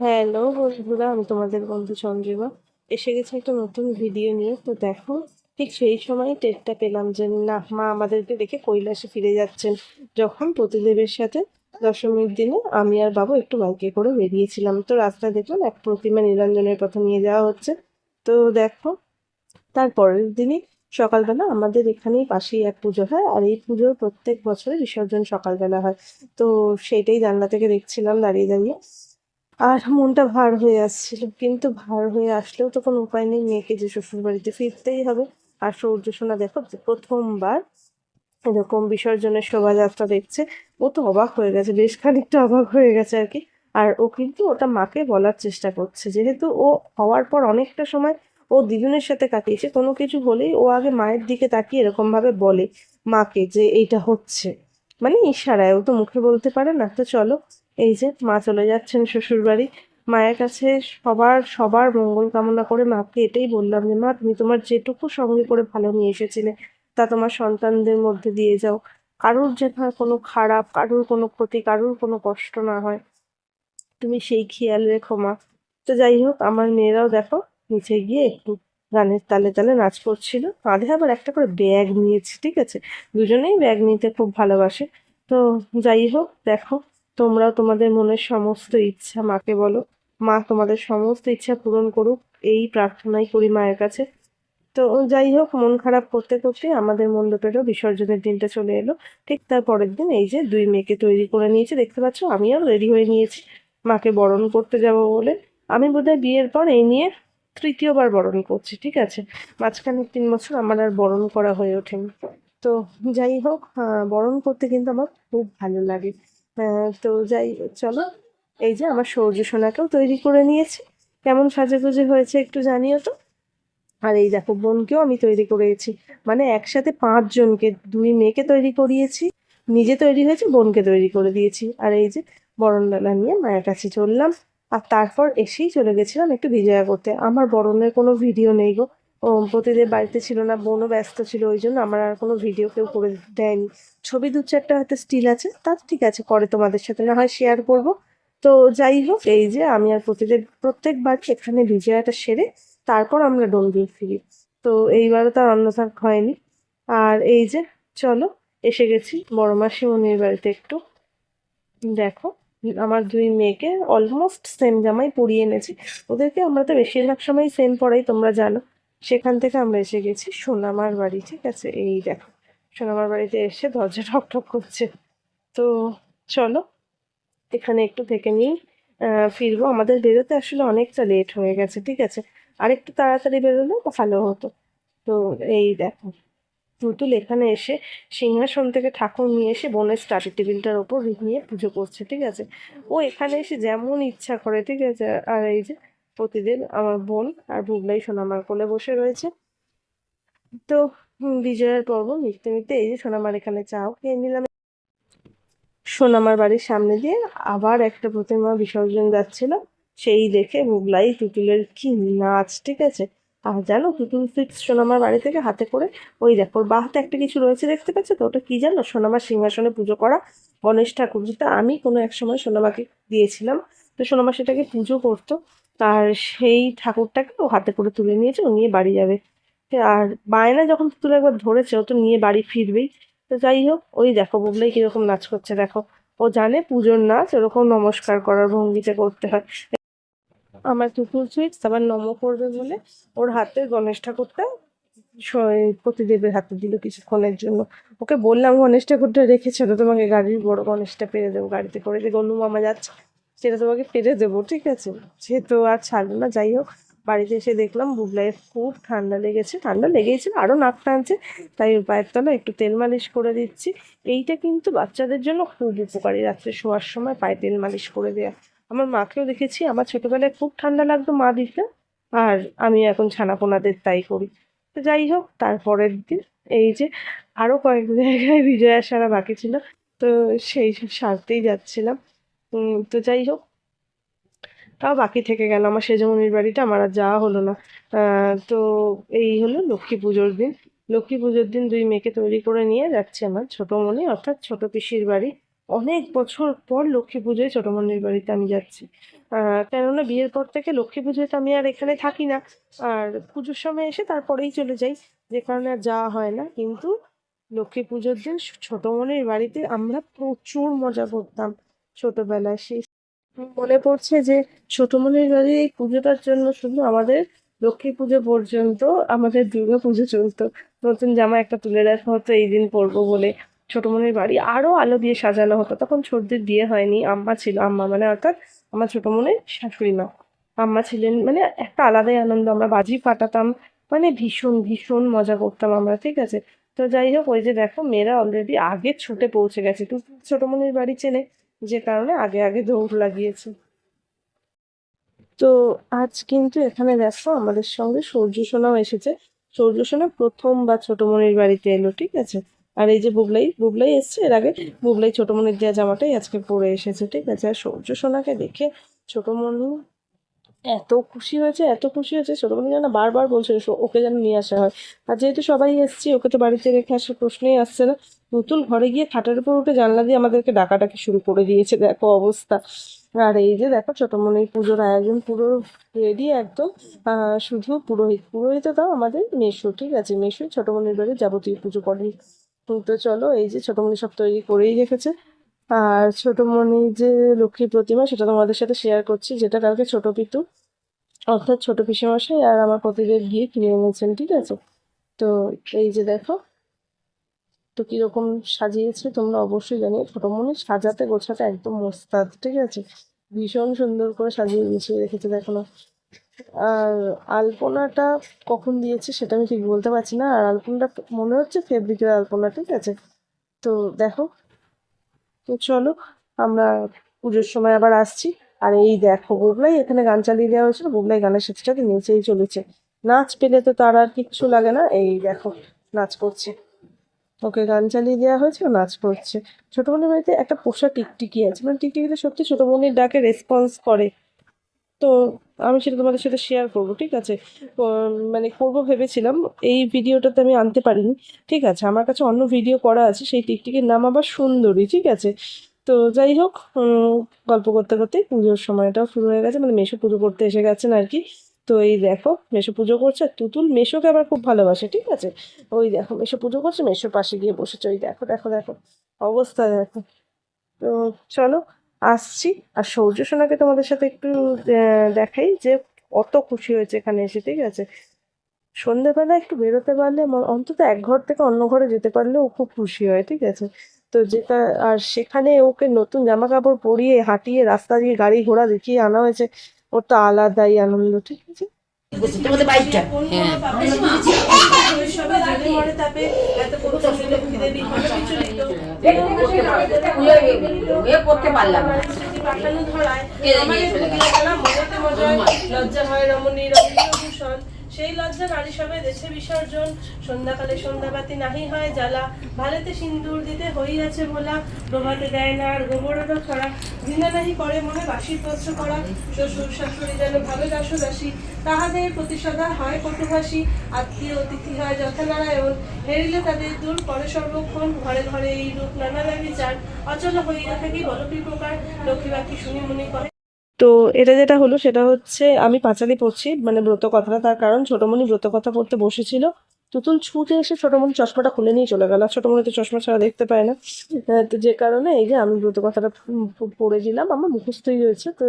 Hello বন্ধুরা, আমি তোমাদের বন্ধু চন্দ্রিমা। এসে গেছে একটা নতুন ভিডিও নিয়ে। তো দেখো, ঠিক সেই সময় টেরটা পেলাম যে, না, মা আমাদেরকে দেখে কৈলাসে ফিরে যাচ্ছেন। যখন প্রতিদেবের সাথে দশমীর দিনে আমি আর বাবু একটু বাইকে করে বেরিয়েছিলাম। তো রাস্তায় দেখলাম এক প্রতিমা নিরঞ্জনের পথে নিয়ে যাওয়া হচ্ছে। তো দেখো, তার পরের দিনই সকালবেলা আমাদের এখানেই পাশেই এক পুজো হয়। আর এই পুজোর প্রত্যেক বছরে বিসর্জন সকালবেলা হয়। তো সেইটাই জানলা থেকে দেখছিলাম দাঁড়িয়ে দাঁড়িয়ে। আর মনটা ভার হয়ে আসছিল। কিন্তু ভার হয়ে আসলেও তো কোনো উপায় নেই মেয়েকে যে শ্বশুর বাড়িতে ফিরতেই হবে। আর সূর্য সোনা দেখো প্রথমবার এরকম বিসর্জনের শোভাযাত্রা দেখছে। ও তো অবাক হয়ে গেছে, বেশ খানিকটা অবাক হয়ে গেছে আর কি। আর ও কিন্তু ওটা মাকে বলার চেষ্টা করছে। যেহেতু ও হওয়ার পর অনেকটা সময় ও দিদুনের সাথে কাটিয়েছে, কোনো কিছু হলেই ও আগে মায়ের দিকে তাকিয়ে এরকম ভাবে বলে মাকে যে এইটা হচ্ছে। মানে ইশারায়, ও তো মুখে বলতে পারে না। তো চলো এই যে মা চলে যাচ্ছেন শ্বশুর বাড়ি মায়ের কাছে সবার সবার মঙ্গল কামনা করে মাকে এটাই বললাম যে, মা, তুমি তোমার যেটুকু সঙ্গে করে ভালো নিয়ে এসেছিলে, তা তোমার সন্তানদের মধ্যে দিয়ে যাও। কারোর যেন কোনো খারাপ, কারোর কোনো ক্ষতি, কারোর কোনো কষ্ট না হয়। তুমি সেই খেয়াল রেখো মা। তো যাই হোক, আমার মেয়েরাও দেখো নিচে গিয়ে একটু গানের তালে তালে নাচ করছিল। কাঁধে আবার একটা করে ব্যাগ নিয়েছে, ঠিক আছে? দুজনেই ব্যাগ নিতে খুব ভালোবাসে। তো যাই হোক, দেখো তোমরাও তোমাদের মনের সমস্ত ইচ্ছা, মাকে বলো। মা, তোমাদের সমস্ত ইচ্ছা পূরণ করুক, এই প্রার্থনাই করি মায়ের কাছে। তো যাই হোক, মন খারাপ করতে করতে আমাদের মণ্ডপেরও বিসর্জনের দিনটা চলে এলো। ঠিক তার পরের দিন এই যে দুই মেয়েকে তৈরি করে নিয়েছে, দেখতে পাচ্ছ আমিও রেডি হয়ে নিয়েছি। মাকে বরণ করতে যাব বলে। আমি বোধহয় বিয়ের পর এই নিয়ে তৃতীয়বার বরণ করছি, ঠিক আছে? মাঝখানে তিন বছর আমার আর বরণ করা হয়ে ওঠেনি। তো যাই হোক বরণ করতে কিন্তু আমার খুব ভালো লাগে। তো যাই চলো। এই যে আমার সৌর্য সোনাকেও তৈরি করে নিয়েছি। কেমন সাজেগুজে হয়েছে একটু জানিও তো। আর এই দেখো, বোনকেও আমি তৈরি করেছি। মানে একসাথে পাঁচজনকে, দুই মেয়েকে তৈরি করিয়েছি, নিজে তৈরি হয়েছে, বোনকে তৈরি করে দিয়েছি। আর এই যে বরণডালা নিয়ে মায়ের কাছে চললাম। আর তারপর এসেই চলে গেছিলাম একটু বিজয়া করতে। আমার বরণের কোনো ভিডিও নেই গো। প্রতিদের বাড়িতে ছিল না, বোনও ব্যস্ত ছিল, ওই জন্য আমার আর কোনো ভিডিও কেউ করে দেয়নি। ছবি দু চারটা হয়তো স্টিল আছে, তা ঠিক আছে পরে তোমাদের সাথে, না হয় শেয়ার করব। তো যাই হোক, এই যে আমি আর প্রতিদের প্রত্যেকবার এখানে বিজয়াটা সেরে তারপর আমরা দিয়ে ফিরি। তো এইবারও তার অন্যথা হয়নি। আর এই যে, চলো, এসে গেছি বড় মাসিমণির বাড়িতে একটু। দেখো, আমার দুই মেয়েকে অলমোস্ট সেম জামাই পরিয়ে এনেছি। ওদেরকে আমরা তো বেশিরভাগ সময় সেম পরাই, তোমরা জানো। সেখান থেকে আমরা এসে গেছি সোনামার বাড়ি, ঠিক আছে? এই দেখো, সোনামার বাড়িতে এসে দরজা ঠক ঠক করছে। তো চলো, এখানে একটু থেকে নিই ফিরবো। আমাদের বেরোতে আসলে অনেকটা লেট হয়ে গেছে, ঠিক আছে? আর একটু তাড়াতাড়ি বেরোলে ভালো হতো। তো এই দেখো, পুতুল এখানে এসে সিংহাসন থেকে ঠাকুর নিয়ে এসে বোনের স্টাডি টেবিলটার ওপর নিয়ে পুজো করছে, ঠিক আছে? ও এখানে এসে যেমন ইচ্ছা করে, ঠিক আছে? আর এই যে প্রতিদিন আমার বোন আর বুবলাই সোনামার কোলে বসে রয়েছে। তো বিজয়ের পর্ব মিটতে মিটতে এই যে সোনামার এখানে চাও খেয়ে নিলাম। সোনামার বাড়ির সামনে দিয়ে আবার একটা প্রতিমা বিসর্জন যাচ্ছিল। সেই দেখে মুগলাই টুটুলের কি নাচ, ঠিক আছে? আর জানো টুটুল ফিক্স সোনামার বাড়ি থেকে হাতে করে ওই দেখো, ওর বাঁ হাতে একটা কিছু রয়েছে দেখতে পাচ্ছ তো? ওটা কি জানো? সোনামার সিংহাসনে পুজো করা গণেশ ঠাকুর। যেটা আমি কোনো এক সময় সোনামাকে দিয়েছিলাম। তো সোনামা সেটাকে পুজো করতো। আর সেই ঠাকুরটাকে ও হাতে করে তুলে নিয়েছে, ও নিয়ে বাড়ি যাবে। আর বায়না যখন তুলে একবার ধরেছে, ও তো নিয়ে বাড়ি ফিরবেই। তো যাই হোক, ওই দেখো বুবলাই কীরকম নাচ করছে, দেখো। ও জানে পুজোর নাচ, ওরকম নমস্কার করার ভঙ্গিতে করতে হয়। আমার টুকুর সুইটস আবার নম করবে বলে ওর হাতে গণেশ ঠাকুরটা প্রতিদেবের হাতে দিল কিছুক্ষণের জন্য। ওকে বললাম, গণেশ ঠাকুরটা রেখেছো তো তোমাকে গাড়ির বড় গণেশটা পেরে দেবো গাড়িতে করে। যে গনু মামা যাচ্ছে। সেটা তোমাকে পেরে দেবো, ঠিক আছে? সে তো আর ছাড়লো না, যাই হোক, বাড়িতে এসে দেখলাম বুবলাইয়ের খুব ঠান্ডা লেগেছে। ঠান্ডা লেগেছিল আরও নাক টানছে, তাই পায়ের তলা একটু তেল মালিশ করে দিচ্ছি। এইটা কিন্তু বাচ্চাদের জন্য খুব উপকারী, রাত্রে শোয়ার সময় পায়ে তেল মালিশ করে দেওয়া আমার মাকেও দেখেছি, আমার ছোটোবেলায় খুব ঠান্ডা লাগতো মা দিতে, আর আমি এখন ছানাপোনাদের তাই করি। তো যাই হোক, তারপরের দিন এই যে আরও কয়েক জায়গায় বিজয়া সারা বাকি ছিল, তো সেই সব সারতেই যাচ্ছিলাম। তো যাই হোক। তাও বাকি থেকে গেল আমার সেজমনির বাড়িটা আমার আর যাওয়া হলো না। তো এই হলো লক্ষ্মী পুজোর দিন। লক্ষ্মী পুজোর দিন দুই মেয়েকে তৈরি করে নিয়ে যাচ্ছে আমার ছোট মনি অর্থাৎ ছোট পিসির বাড়ি। অনেক বছর পর লক্ষ্মী পুজোয় ছোটমনির বাড়িতে আমি যাচ্ছি। কেননা বিয়ের পর থেকে লক্ষ্মী পুজোয় তো আমি আর এখানে থাকি না। আর পুজোর সময় এসে তারপরেই চলে যাই। যে কারণে আর যাওয়া হয় না। কিন্তু লক্ষ্মী পুজোর দিন ছোটমনির বাড়িতে আমরা প্রচুর মজা করতাম। ছোটবেলায় সেই মনে পড়ছে যে ছোটমনির বাড়ির এই পুজোটার জন্য শুধু আমাদের লক্ষ্মী পুজো পর্যন্ত আমাদের দুর্গা পুজো চলতো। নতুন জামা একটা তুলে রাখা হতো, এই দিন পরবো বলে ছোটমনির বাড়ি আরও আলো দিয়ে সাজানো হতো। তখন ছোটদের বিয়ে হয়নি, আম্মা ছিল, আম্মা মানে অর্থাৎ আমার ছোটমনির শাশুড়ি মা। আম্মা ছিলেন মানে একটা আলাদাই আনন্দ, আমরা বাজি ফাটাতাম মানে ভীষণ ভীষণ মজা করতাম আমরা, ঠিক আছে? তো যাই হোক, ওই যে দেখো, মেয়েরা অলরেডি আগে ছুটে পৌঁছে গেছে। তো ছোটমনির বাড়ি চেনে যে কারণে আগে আগে দৌড় লাগিয়েছে। তো আজ কিন্তু এখানে দেখো আমাদের সঙ্গে সূর্য সোনাও এসেছে। সূর্য সোনা প্রথম প্রথমবার ছোটমনির বাড়িতে এলো, ঠিক আছে? আর এই যে বুবলাই বুবলাই এসছে এর আগে। বুবলাই ছোটমনির দেওয়া জামাটাই আজকে পরে এসেছে, ঠিক আছে? আর সূর্য সোনাকে দেখে ছোটমনি এত খুশি হয়েছে, এত খুশি হয়েছে ছোটমনি যেন বারবার বলছে ওকে যেন নিয়ে আসা হয়। আর যেহেতু সবাই এসছি, ওকে তো বাড়িতে রেখে আসার প্রশ্নই আসছে না। নতুন ঘরে গিয়ে খাটের উপর উঠে জানলা দিয়ে আমাদেরকে ডাকাডাকি শুরু করে দিয়েছে, দেখো অবস্থা। আর এই যে দেখো ছোটমনির পুজোর আয়োজন পুরো রেডি একদম। শুধু পুরোহিত পুরোহিত তাও আমাদের মেশো ঠিক আছে? মেশোই ছোটমনির বাড়ির যাবতীয় পুজো করেন তো চলো, এই যে ছোটমনি সব তৈরি করেই রেখেছে। আর ছোটমণি যে লক্ষ্মী প্রতিমা, সেটা তোমাদের সাথে শেয়ার করছি, যেটা কালকে ছোট পিতু, অর্থাৎ ছোট পিসেমশাই আর আমার প্রতিদের গিয়ে কিনে এনেছেন, ঠিক আছে? তো এই যে দেখো, তো কীরকম সাজিয়েছে তোমরা অবশ্যই জানিও। ছোটমণি সাজাতে গোছাতে একদম মোস্তাদ, ঠিক আছে? ভীষণ সুন্দর করে সাজিয়ে গুছিয়ে রেখেছে, দেখো না। আর আলপনাটা কখন দিয়েছে সেটা আমি ঠিক বলতে পারছি না। আর আলপনাটা মনে হচ্ছে ফেব্রিকের আলপনা, ঠিক আছে? তো দেখো তো চলো, আমরা পুজোর সময় আবার আসছি। আর এই দেখো বুবলাই এখানে গান চালিয়ে দেওয়া হয়েছিল বুবলাই গানের সাথে সাথে নেচেই চলেছে। নাচ পেলে তো তার আর কিচ্ছু লাগে না। এই দেখো, নাচ করছে। ওকে গান চালিয়ে দেওয়া হয়েছে নাচ করছে। ছোট বোনের বাড়িতে একটা পোষা টিকটিকি আছে। মানে টিকটিকিতে সত্যি ছোট বোনের ডাকে রেসপন্স করে। তো আমি সেটা তোমাদের সাথে শেয়ার করব, ঠিক আছে? মানে করব ভেবেছিলাম, এই ভিডিওটাতে আমি আনতে পারিনি, ঠিক আছে? আমার কাছে অন্য ভিডিও করা আছে, সেই টিকটিকির নাম আবার সুন্দরী, ঠিক আছে? তো যাই হোক গল্প করতে করতে পুজোর সময়টাও শুরু হয়ে গেছে মানে মেশো পুজো করতে এসে গেছেন আর কি। তো এই দেখো, মেশো পুজো করছে তুতুল মেশোকে আবার খুব ভালোবাসে, ঠিক আছে? ওই দেখো, মেশো পুজো করছে, মেশোর পাশে গিয়ে বসেছে, ওই দেখো দেখো দেখো, অবস্থা দেখো। তো চলো আসছি। আর সৌর্য সোনাকে তোমাদের সাথে একটু দেখাই যে অত খুশি হয়েছে এখানে এসে, ঠিক আছে? সন্ধ্যেবেলা একটু বেরোতে পারলে অন্তত এক ঘর থেকে অন্য ঘরে যেতে পারলে ও খুব খুশি হয়, ঠিক আছে? তো যেটা, আর সেখানে ওকে নতুন জামা কাপড় পরিয়ে হাঁটিয়ে রাস্তা দিয়ে গাড়ি ঘোড়া দেখিয়ে আনা হয়েছে। ওর তো আলাদাই আনন্দ, ঠিক আছে? তোমাদের বাইকটা? হ্যাঁ। পারলাম না। ধরায় লজ্জা হয় রমণী রমণীভূষণ সেই লজ্জা নারী সবে দেশে বিসর্জন। সন্ধ্যাকালে সন্ধ্যাবাতি নাহি হয় জ্বালা। ভালেতে সিন্দুর দিতে হইয়াছে ভোলা। প্রভাতে দেয় না আর গোবরেরও ছড়া। ঘৃণা নাহি করে মনে বাসি পত্র করা। শ্বশুর শাশুড়ি যেন ভাবে দাসী তাহাদের প্রতি সদা হয় কটুভাষী আত্মীয় অতিথি হয় যথানারায়ণ। হেরিলে তাদের দূর করে সর্বক্ষণ। ঘরে ঘরে এই রূপ নানা বিচার অচল হইয়া থাকি বলকি প্রকার। লক্ষ্মী বাকি শুনি মনি করে তো এটা যেটা হলো সেটা হচ্ছে আমি পাঁচালি পড়ছি মানে ব্রত কথাটা তার কারণ। ছোটমণি ব্রত কথা পড়তে বসেছিল। তুতুল ছুটে এসে ছোটমণি চশমাটা খুলে নিয়ে চলে গেল। ছোটমণি তো চশমা ছাড়া দেখতে পায় না। আহ, তো যে কারণে এই যে আমি ব্রত কথাটা পড়ে দিলাম। আমার মুখস্থই হয়েছে তো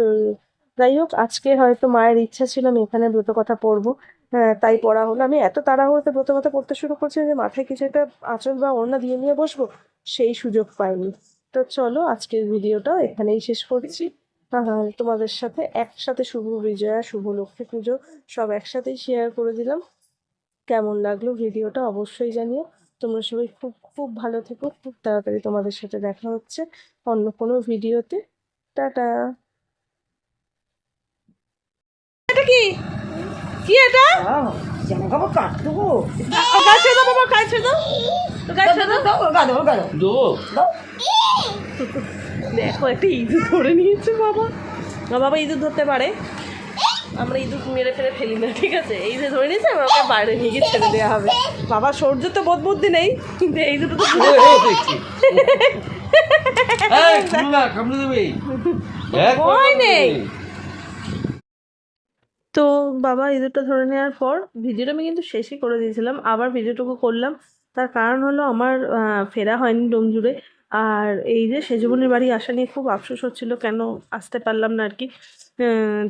যাই হোক আজকে হয়তো মায়ের ইচ্ছা ছিল আমি এখানে ব্রত কথা পড়ব। হ্যাঁ তাই পড়া হলো। আমি এত তাড়াহুড়োতে ব্রত কথা পড়তে শুরু করছি যে মাথায় কিছু একটা আঁচল বা ওড়না দিয়ে নিয়ে বসবো সেই সুযোগ পাইনি। তো চলো আজকের ভিডিওটা এখানেই শেষ করছি। তোমাদের সাথে একসাথে শুভ বিজয়া শুভ লক্ষ্মী পুজো সব একসাথেই শেয়ার করে দিলাম। কেমন লাগল ভিডিওটা অবশ্যই জানিও। তোমরা সবাই খুব খুব ভালো থেকো খুব তাড়াতাড়ি তোমাদের সাথে দেখা হচ্ছে অন্য কোনো ভিডিওতে। টাটা। এটা কি? কি এটা? জামা কাপড় গাছে দাও বাবা গাছে দাও। গাছে দাও গাদো গাদো দো দেখো একটা ইঁদুর ধরে নিয়েছে বাবা। না বাবা ইঁদুর ধরতে পারে। আমরা ইঁদুর মেরে ফেলে ফেলি না ঠিক আছে? এই যে ধরে নিয়েছে আমাকে বাইরে নিয়ে গিয়ে ছেড়ে দেওয়া হবে। বাবা সৌর্য তো বোধ বুদ্ধি নেই। কিন্তু এই দুটো তো ভয় নেই। তো বাবা ইঁদুরটা ধরে নেওয়ার পর ভিডিওটা আমি কিন্তু শেষই করে দিয়েছিলাম। আবার ভিডিওটুকু করলাম। তার কারণ হলো আমার ফেরা হয়নি ডোমজুড়ে। আর এই যে সেজমনির বাড়ি আসা নিয়ে খুব আফসোস হচ্ছিল, কেন আসতে পারলাম না আর কি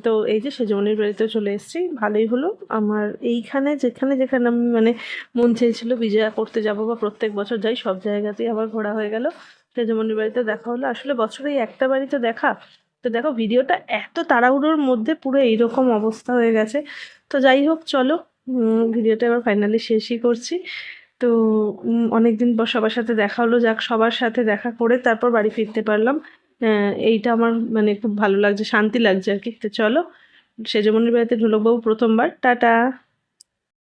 তো এই যে সেজমনির বাড়িতে চলে এসেছি, ভালোই হলো। আমার এইখানে, যেখানে যেখানে আমি মানে মন চেয়েছিল বিজয়া করতে যাব বা প্রত্যেক বছর যাই, সব জায়গাতেই আবার ঘোরা হয়ে গেল সেজমনির বাড়িতে, দেখা হলো। আসলে বছরে একটা বাড়িতে দেখা, তো দেখো ভিডিওটা এত তাড়াহুড়োর মধ্যে পুরো এইরকম অবস্থা হয়ে গেছে। তো যাই হোক, চলো ভিডিওটা এবার ফাইনালি শেষই করছি। তো অনেকদিন পর সবার সাথে দেখা হলো, যাক সবার সাথে দেখা করে তারপর বাড়ি ফিরতে পারলাম। এইটা আমার মানে খুব ভালো লাগছে, শান্তি লাগছে আর কি। তো চলো, সেজমনির বাড়িতে ঢোলকবাবু প্রথমবার। টাটা!